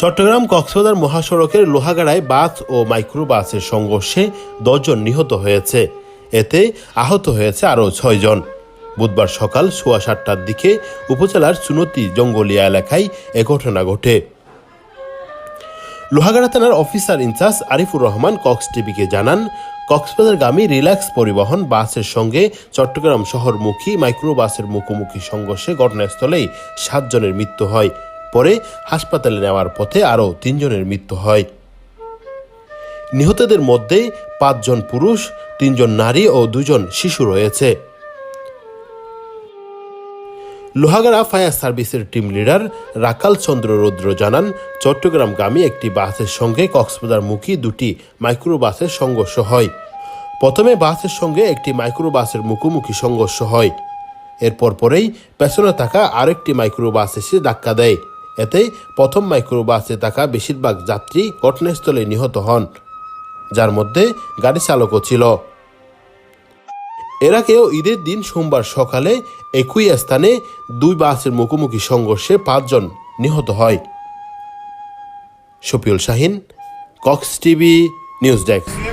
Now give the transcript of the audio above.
চট্টগ্রাম কক্সবাজার মহাসড়কের লোহাগাড়ায় বাস ও মাইক্রো বাসের সংঘর্ষে দশজন নিহত হয়েছে। এতে আহত হয়েছে আরও ছয়জন বুধবার সকাল সোয়া সাতটার দিকে উপজেলার চুনতি জঙ্গলিয়া এলাকায় এ ঘটনা ঘটে। লোহাগাড়া থানার officer in-charge Arifur Rahman Cox টিভিকে জানান, কক্সবাজারগামী রিল্যাক্স পরিবহন বাসের সঙ্গে চট্টগ্রাম শহরমুখী মাইক্রো বাসের মুখোমুখি সংঘর্ষে ঘটনাস্থলেই সাতজনের মৃত্যু হয়। পরে হাসপাতালে নেওয়ার পথে আরও তিনজনের মৃত্যু হয়। নিহতদের মধ্যে পাঁচজন পুরুষ, তিনজন নারী ও দুজন শিশু রয়েছে। লোহাগাড়া ফায়ার সার্ভিসের টিম লিডার রাকাল চন্দ্র রুদ্র জানান, চট্টগ্রামগামী একটি বাসের সঙ্গে কক্সবাজারমুখী দুটি মাইক্রো বাসের সংঘর্ষ হয়। প্রথমে বাসের সঙ্গে একটি মাইক্রো বাসের মুখোমুখি সংঘর্ষ হয়। এরপর পরেই পেছনে থাকা আরেকটি মাইক্রো বাস এসে ধাক্কা দেয়। এতে প্রথম মাইক্রো বাসে থাকা বেশিরভাগ যাত্রী ঘটনাস্থলে নিহত হন, যার মধ্যে গাড়ি চালকও ছিল। এর আগেও ঈদের দিন সোমবার সকালে একই স্থানে দুই বাসের মুখোমুখি সংঘর্ষে পাঁচজন নিহত হয়। Shafiul Shahin, Cox TV, news desk.